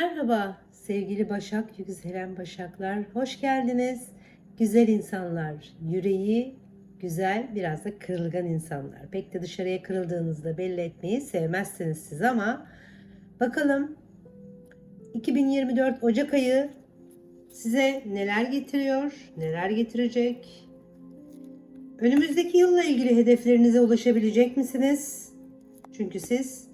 Merhaba sevgili Başak, yükselen Başaklar. Hoş geldiniz. Güzel insanlar, yüreği güzel, biraz da kırılgan insanlar. Pek de dışarıya kırıldığınızda belli etmeyi sevmezsiniz siz ama bakalım 2024 Ocak ayı size neler getiriyor, neler getirecek? Önümüzdeki yılla ilgili hedeflerinize ulaşabilecek misiniz? Çünkü siz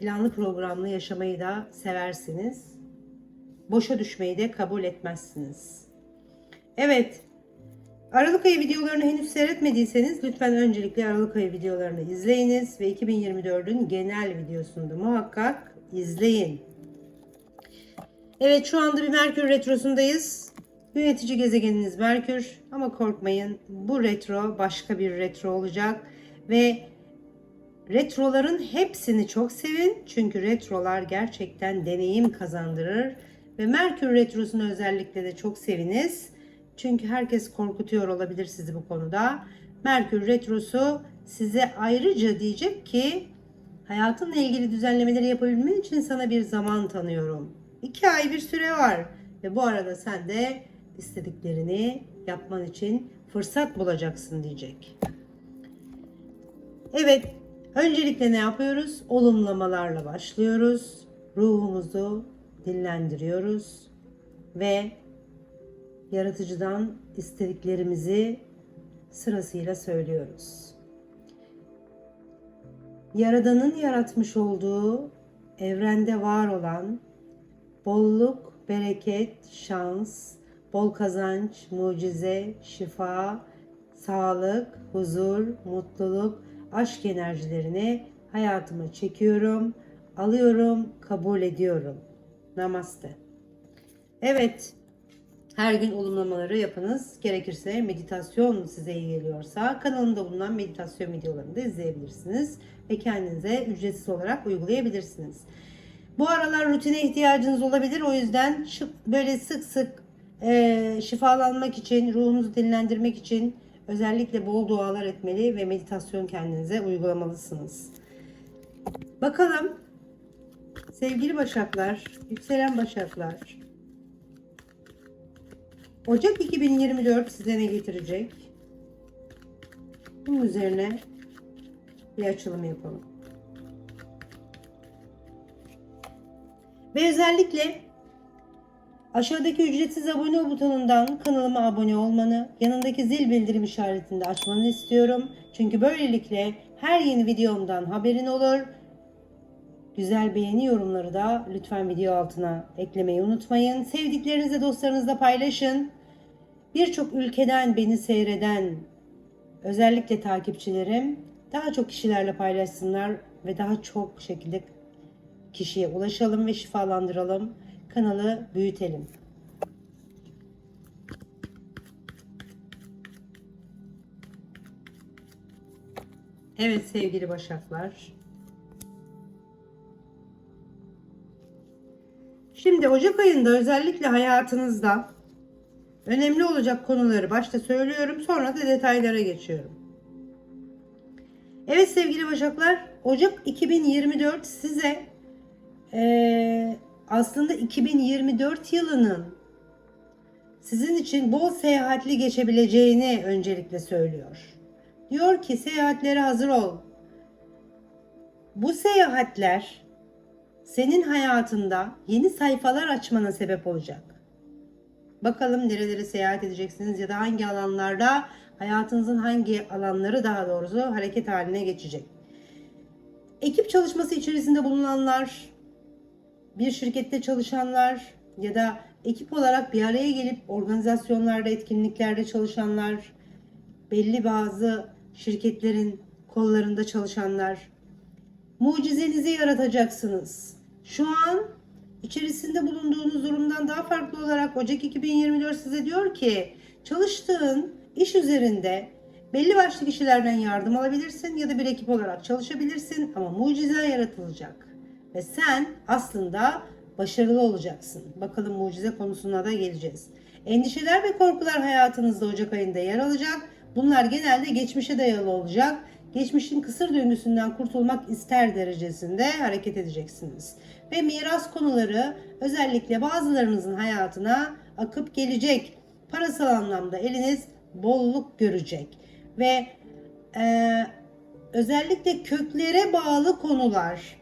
planlı programlı yaşamayı da seversiniz. Boşa düşmeyi de kabul etmezsiniz. Evet. Aralık ayı videolarını henüz seyretmediyseniz lütfen öncelikle Aralık ayı videolarını izleyiniz ve 2024'ün genel videosunu da muhakkak izleyin. Evet şu anda bir Merkür Retrosu'ndayız. Yönetici gezegeniniz Merkür ama korkmayın bu retro başka bir retro olacak ve Retroların hepsini çok sevin çünkü retrolar gerçekten deneyim kazandırır ve Merkür Retrosu'nu özellikle de çok seviniz. Çünkü herkes korkutuyor olabilir sizi bu konuda. Merkür Retrosu size ayrıca diyecek ki hayatınla ilgili düzenlemeleri yapabilmen için sana bir zaman tanıyorum. İki ay bir süre var ve bu arada sen de istediklerini yapman için fırsat bulacaksın diyecek. Evet, Öncelikle ne yapıyoruz? Olumlamalarla başlıyoruz. Ruhumuzu dinlendiriyoruz ve yaratıcıdan istediklerimizi sırasıyla söylüyoruz. Yaradanın yaratmış olduğu evrende var olan bolluk, bereket, şans, bol kazanç, mucize, şifa, sağlık, huzur, mutluluk, aşk enerjilerini hayatıma çekiyorum, alıyorum, kabul ediyorum. Namaste. Evet, her gün olumlamaları yapınız. Gerekirse meditasyon size iyi geliyorsa kanalımda bulunan meditasyon videolarını da izleyebilirsiniz ve kendinize ücretsiz olarak uygulayabilirsiniz. Bu aralar rutine ihtiyacınız olabilir. O yüzden böyle sık sık e, şifalanmak için, ruhunuzu dinlendirmek için Özellikle bol dualar etmeli ve meditasyon kendinize uygulamalısınız. Bakalım sevgili başaklar, yükselen başaklar. Ocak 2024 size ne getirecek? Bunun üzerine bir açılım yapalım. Ve özellikle Aşağıdaki ücretsiz abone ol butonundan kanalıma abone olmanı, yanındaki zil bildirim işaretini de açmanı istiyorum. Çünkü böylelikle her yeni videomdan haberin olur. Güzel beğeni yorumları da lütfen video altına eklemeyi unutmayın. Sevdiklerinizle dostlarınızla paylaşın. Birçok ülkeden beni seyreden özellikle takipçilerim daha çok kişilerle paylaşsınlar ve daha çok şekilde kişiye ulaşalım ve şifalandıralım kanalı büyütelim. Evet sevgili başaklar. Şimdi Ocak ayında özellikle hayatınızda önemli olacak konuları başta söylüyorum sonra da detaylara geçiyorum. Evet sevgili başaklar Ocak 2024 size ee, aslında 2024 yılının sizin için bol seyahatli geçebileceğini öncelikle söylüyor. Diyor ki seyahatlere hazır ol. Bu seyahatler senin hayatında yeni sayfalar açmana sebep olacak. Bakalım nerelere seyahat edeceksiniz ya da hangi alanlarda hayatınızın hangi alanları daha doğrusu hareket haline geçecek. Ekip çalışması içerisinde bulunanlar, bir şirkette çalışanlar ya da ekip olarak bir araya gelip organizasyonlarda, etkinliklerde çalışanlar, belli bazı şirketlerin kollarında çalışanlar, mucizenizi yaratacaksınız. Şu an içerisinde bulunduğunuz durumdan daha farklı olarak Ocak 2024 size diyor ki çalıştığın iş üzerinde belli başlı kişilerden yardım alabilirsin ya da bir ekip olarak çalışabilirsin ama mucize yaratılacak ve sen aslında başarılı olacaksın. Bakalım mucize konusuna da geleceğiz. Endişeler ve korkular hayatınızda Ocak ayında yer alacak. Bunlar genelde geçmişe dayalı olacak. Geçmişin kısır döngüsünden kurtulmak ister derecesinde hareket edeceksiniz. ve miras konuları özellikle bazılarınızın hayatına akıp gelecek. Parasal anlamda eliniz bolluk görecek ve eee, özellikle köklere bağlı konular,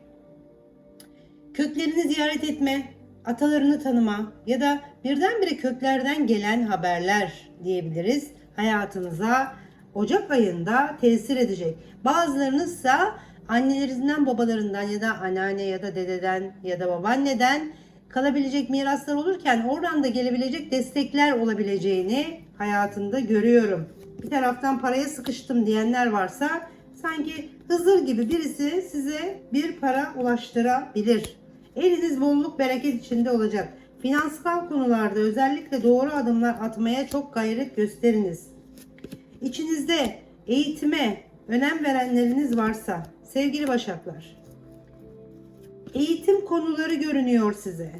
köklerini ziyaret etme, atalarını tanıma ya da birdenbire köklerden gelen haberler diyebiliriz hayatınıza Ocak ayında tesir edecek. Bazılarınızsa annelerinden, babalarından ya da anneanne ya da dededen ya da babaanneden kalabilecek miraslar olurken oradan da gelebilecek destekler olabileceğini hayatında görüyorum. Bir taraftan paraya sıkıştım diyenler varsa sanki Hızır gibi birisi size bir para ulaştırabilir. Eliniz bolluk bereket içinde olacak. Finansal konularda özellikle doğru adımlar atmaya çok gayret gösteriniz. İçinizde eğitime önem verenleriniz varsa sevgili başaklar eğitim konuları görünüyor size.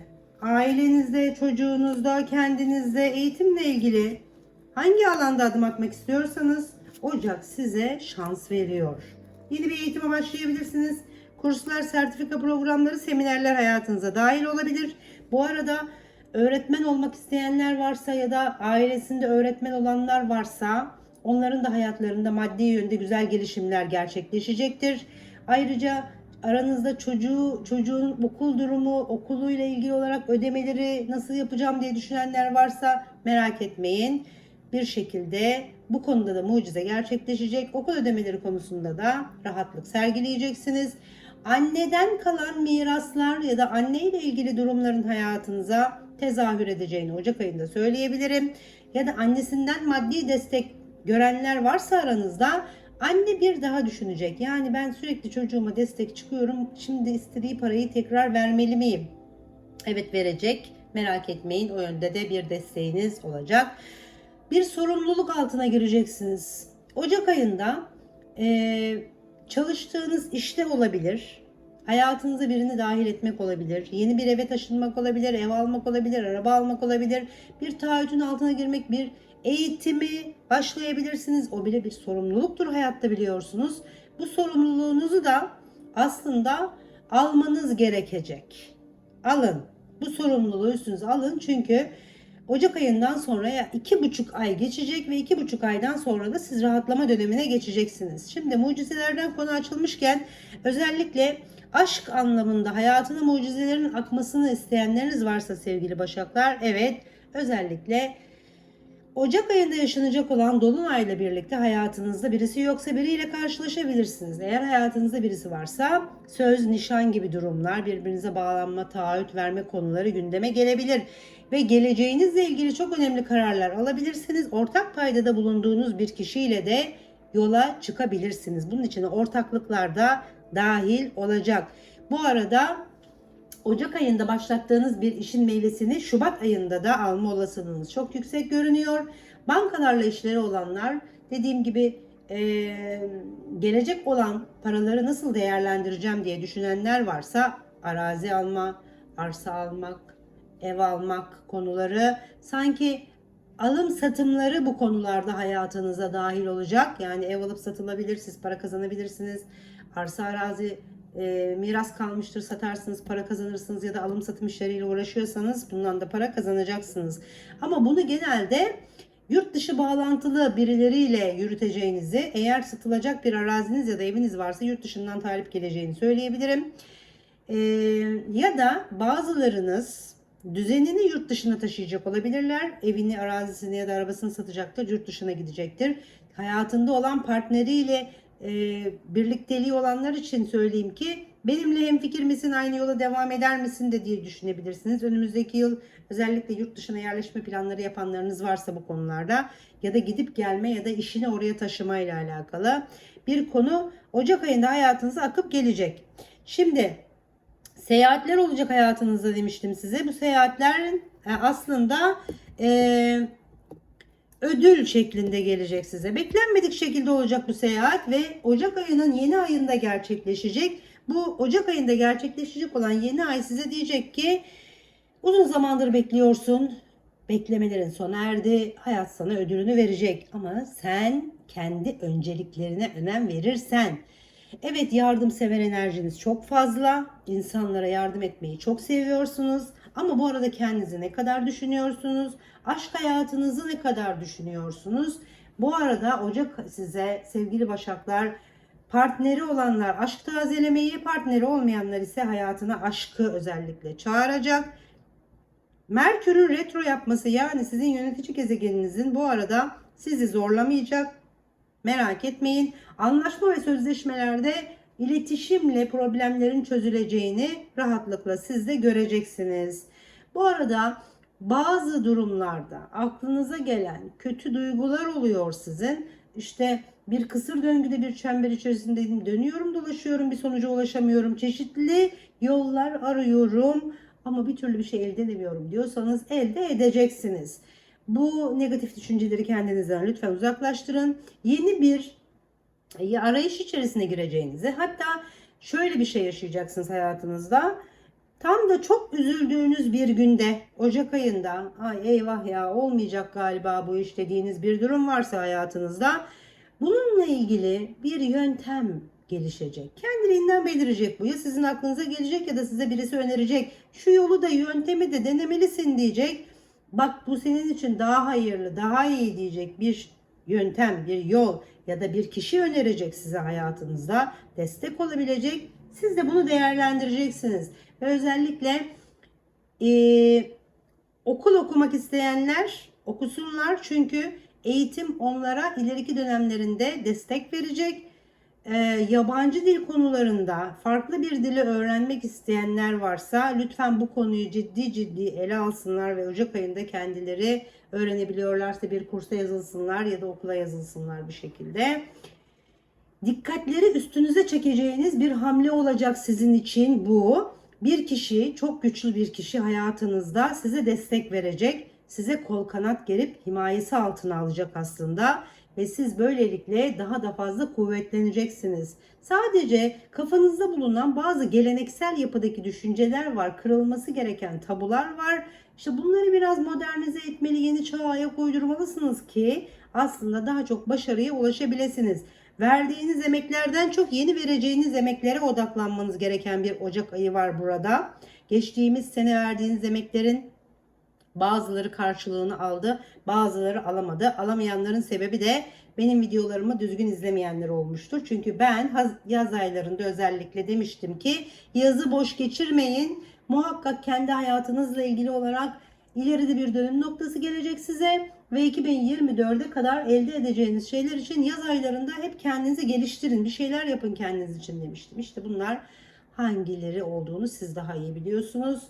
Ailenizde, çocuğunuzda, kendinizde eğitimle ilgili hangi alanda adım atmak istiyorsanız Ocak size şans veriyor. Yeni bir eğitime başlayabilirsiniz. Kurslar, sertifika programları, seminerler hayatınıza dahil olabilir. Bu arada öğretmen olmak isteyenler varsa ya da ailesinde öğretmen olanlar varsa onların da hayatlarında maddi yönde güzel gelişimler gerçekleşecektir. Ayrıca aranızda çocuğu çocuğun okul durumu, okuluyla ilgili olarak ödemeleri nasıl yapacağım diye düşünenler varsa merak etmeyin. Bir şekilde bu konuda da mucize gerçekleşecek. Okul ödemeleri konusunda da rahatlık sergileyeceksiniz. Anneden kalan miraslar ya da anne ile ilgili durumların hayatınıza tezahür edeceğini Ocak ayında söyleyebilirim. Ya da annesinden maddi destek görenler varsa aranızda anne bir daha düşünecek. Yani ben sürekli çocuğuma destek çıkıyorum. Şimdi istediği parayı tekrar vermeli miyim? Evet verecek. Merak etmeyin o yönde de bir desteğiniz olacak. Bir sorumluluk altına gireceksiniz. Ocak ayında eee, çalıştığınız işte olabilir. Hayatınıza birini dahil etmek olabilir. Yeni bir eve taşınmak olabilir. Ev almak olabilir. Araba almak olabilir. Bir taahhütün altına girmek, bir eğitimi başlayabilirsiniz. O bile bir sorumluluktur hayatta biliyorsunuz. Bu sorumluluğunuzu da aslında almanız gerekecek. Alın. Bu sorumluluğu üstünüze alın çünkü Ocak ayından sonra ya iki buçuk ay geçecek ve iki buçuk aydan sonra da siz rahatlama dönemine geçeceksiniz. Şimdi mucizelerden konu açılmışken özellikle aşk anlamında hayatına mucizelerin akmasını isteyenleriniz varsa sevgili başaklar evet özellikle Ocak ayında yaşanacak olan Dolunay'la birlikte hayatınızda birisi yoksa biriyle karşılaşabilirsiniz. Eğer hayatınızda birisi varsa söz, nişan gibi durumlar, birbirinize bağlanma, taahhüt verme konuları gündeme gelebilir. Ve geleceğinizle ilgili çok önemli kararlar alabilirsiniz. Ortak paydada bulunduğunuz bir kişiyle de yola çıkabilirsiniz. Bunun için ortaklıklar da dahil olacak. Bu arada Ocak ayında başlattığınız bir işin meyvesini Şubat ayında da alma olasılığınız çok yüksek görünüyor. Bankalarla işleri olanlar dediğim gibi e, gelecek olan paraları nasıl değerlendireceğim diye düşünenler varsa arazi alma, arsa almak, ev almak konuları sanki alım satımları bu konularda hayatınıza dahil olacak. Yani ev alıp satılabilir, siz para kazanabilirsiniz. Arsa arazi e, miras kalmıştır satarsınız para kazanırsınız ya da alım satım işleriyle uğraşıyorsanız bundan da para kazanacaksınız. Ama bunu genelde yurt dışı bağlantılı birileriyle yürüteceğinizi eğer satılacak bir araziniz ya da eviniz varsa yurt dışından talip geleceğini söyleyebilirim. E, ya da bazılarınız düzenini yurt dışına taşıyacak olabilirler. Evini, arazisini ya da arabasını satacaktır, yurt dışına gidecektir. Hayatında olan partneriyle e, birlikteliği olanlar için söyleyeyim ki benimle hemfikir misin aynı yola devam eder misin de diye düşünebilirsiniz. Önümüzdeki yıl özellikle yurt dışına yerleşme planları yapanlarınız varsa bu konularda ya da gidip gelme ya da işini oraya taşıma ile alakalı bir konu Ocak ayında hayatınıza akıp gelecek. Şimdi seyahatler olacak hayatınızda demiştim size. Bu seyahatlerin e, aslında e, ödül şeklinde gelecek size. Beklenmedik şekilde olacak bu seyahat ve Ocak ayının yeni ayında gerçekleşecek. Bu Ocak ayında gerçekleşecek olan yeni ay size diyecek ki uzun zamandır bekliyorsun. Beklemelerin sona erdi. Hayat sana ödülünü verecek. Ama sen kendi önceliklerine önem verirsen, Evet yardımsever enerjiniz çok fazla. İnsanlara yardım etmeyi çok seviyorsunuz. Ama bu arada kendinizi ne kadar düşünüyorsunuz? Aşk hayatınızı ne kadar düşünüyorsunuz? Bu arada Ocak size sevgili Başaklar partneri olanlar aşk tazelemeyi, partneri olmayanlar ise hayatına aşkı özellikle çağıracak. Merkür'ün retro yapması yani sizin yönetici gezegeninizin bu arada sizi zorlamayacak. Merak etmeyin. Anlaşma ve sözleşmelerde iletişimle problemlerin çözüleceğini rahatlıkla siz de göreceksiniz. Bu arada bazı durumlarda aklınıza gelen kötü duygular oluyor sizin. İşte bir kısır döngüde bir çember içerisindeyim. Dönüyorum dolaşıyorum bir sonuca ulaşamıyorum. Çeşitli yollar arıyorum ama bir türlü bir şey elde edemiyorum diyorsanız elde edeceksiniz. Bu negatif düşünceleri kendinizden lütfen uzaklaştırın. Yeni bir arayış içerisine gireceğinizi hatta şöyle bir şey yaşayacaksınız hayatınızda. Tam da çok üzüldüğünüz bir günde Ocak ayında ay eyvah ya olmayacak galiba bu iş dediğiniz bir durum varsa hayatınızda bununla ilgili bir yöntem gelişecek. Kendiliğinden belirecek bu. Ya sizin aklınıza gelecek ya da size birisi önerecek. Şu yolu da yöntemi de denemelisin diyecek. Bak bu senin için daha hayırlı, daha iyi diyecek bir yöntem, bir yol ya da bir kişi önerecek size hayatınızda. Destek olabilecek. Siz de bunu değerlendireceksiniz. Ve özellikle e, okul okumak isteyenler okusunlar. Çünkü eğitim onlara ileriki dönemlerinde destek verecek. E, yabancı dil konularında farklı bir dili öğrenmek isteyenler varsa lütfen bu konuyu ciddi ciddi ele alsınlar ve Ocak ayında kendileri öğrenebiliyorlarsa bir kursa yazılsınlar ya da okula yazılsınlar bir şekilde. Dikkatleri üstünüze çekeceğiniz bir hamle olacak sizin için bu. Bir kişi, çok güçlü bir kişi hayatınızda size destek verecek, size kol kanat gerip himayesi altına alacak aslında ve siz böylelikle daha da fazla kuvvetleneceksiniz. Sadece kafanızda bulunan bazı geleneksel yapıdaki düşünceler var, kırılması gereken tabular var. İşte bunları biraz modernize etmeli, yeni çağa ayak uydurmalısınız ki aslında daha çok başarıya ulaşabilirsiniz. Verdiğiniz emeklerden çok yeni vereceğiniz emeklere odaklanmanız gereken bir Ocak ayı var burada. Geçtiğimiz sene verdiğiniz emeklerin bazıları karşılığını aldı, bazıları alamadı. Alamayanların sebebi de benim videolarımı düzgün izlemeyenler olmuştur. Çünkü ben yaz aylarında özellikle demiştim ki yazı boş geçirmeyin. Muhakkak kendi hayatınızla ilgili olarak ileride bir dönüm noktası gelecek size ve 2024'e kadar elde edeceğiniz şeyler için yaz aylarında hep kendinizi geliştirin. Bir şeyler yapın kendiniz için demiştim. İşte bunlar hangileri olduğunu siz daha iyi biliyorsunuz.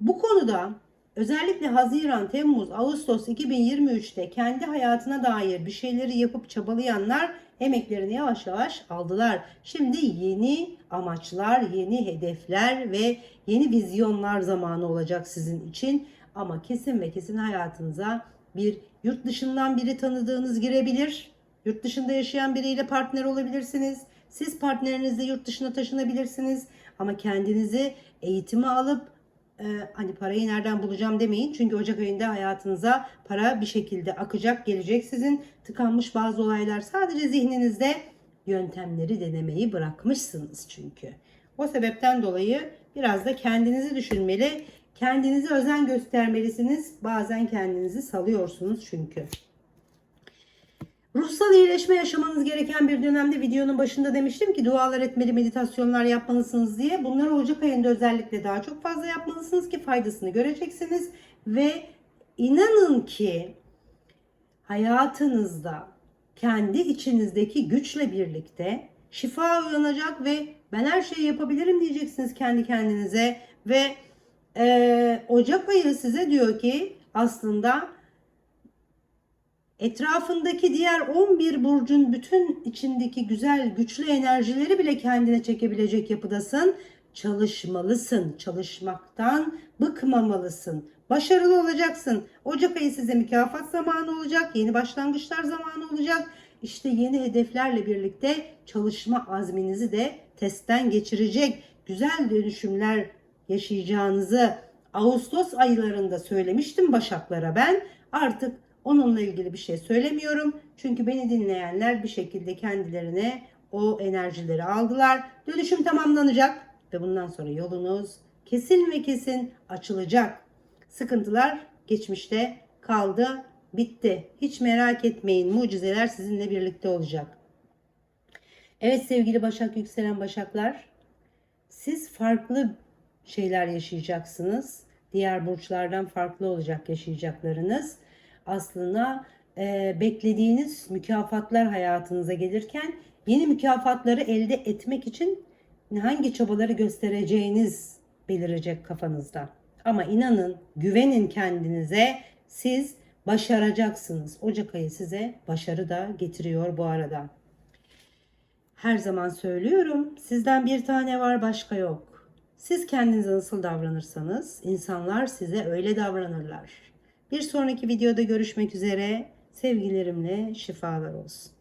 Bu konuda özellikle Haziran, Temmuz, Ağustos 2023'te kendi hayatına dair bir şeyleri yapıp çabalayanlar emeklerini yavaş yavaş aldılar. Şimdi yeni amaçlar, yeni hedefler ve yeni vizyonlar zamanı olacak sizin için. Ama kesin ve kesin hayatınıza bir yurt dışından biri tanıdığınız girebilir. Yurt dışında yaşayan biriyle partner olabilirsiniz. Siz partnerinizle yurt dışına taşınabilirsiniz. Ama kendinizi eğitime alıp e, hani parayı nereden bulacağım demeyin. Çünkü Ocak ayında hayatınıza para bir şekilde akacak, gelecek sizin. Tıkanmış bazı olaylar sadece zihninizde yöntemleri denemeyi bırakmışsınız çünkü. O sebepten dolayı biraz da kendinizi düşünmeli, kendinize özen göstermelisiniz. Bazen kendinizi salıyorsunuz çünkü. Ruhsal iyileşme yaşamanız gereken bir dönemde videonun başında demiştim ki dualar etmeli, meditasyonlar yapmalısınız diye. Bunları Ocak ayında özellikle daha çok fazla yapmalısınız ki faydasını göreceksiniz. Ve inanın ki hayatınızda kendi içinizdeki güçle birlikte şifa uyanacak ve ben her şeyi yapabilirim diyeceksiniz kendi kendinize. Ve e, Ocak ayı size diyor ki aslında etrafındaki diğer 11 burcun bütün içindeki güzel güçlü enerjileri bile kendine çekebilecek yapıdasın. Çalışmalısın. Çalışmaktan bıkmamalısın. Başarılı olacaksın. Ocak ayı size mükafat zamanı olacak. Yeni başlangıçlar zamanı olacak. İşte yeni hedeflerle birlikte çalışma azminizi de testten geçirecek. Güzel dönüşümler yaşayacağınızı Ağustos aylarında söylemiştim Başaklara ben. Artık Onunla ilgili bir şey söylemiyorum. Çünkü beni dinleyenler bir şekilde kendilerine o enerjileri aldılar. Dönüşüm tamamlanacak ve bundan sonra yolunuz kesin ve kesin açılacak. Sıkıntılar geçmişte kaldı, bitti. Hiç merak etmeyin. Mucizeler sizinle birlikte olacak. Evet sevgili Başak yükselen Başaklar, siz farklı şeyler yaşayacaksınız. Diğer burçlardan farklı olacak yaşayacaklarınız. Aslında e, beklediğiniz mükafatlar hayatınıza gelirken yeni mükafatları elde etmek için hangi çabaları göstereceğiniz belirecek kafanızda. Ama inanın, güvenin kendinize. Siz başaracaksınız. Ocak ayı size başarı da getiriyor bu arada. Her zaman söylüyorum, sizden bir tane var başka yok. Siz kendinize nasıl davranırsanız insanlar size öyle davranırlar. Bir sonraki videoda görüşmek üzere. Sevgilerimle şifalar olsun.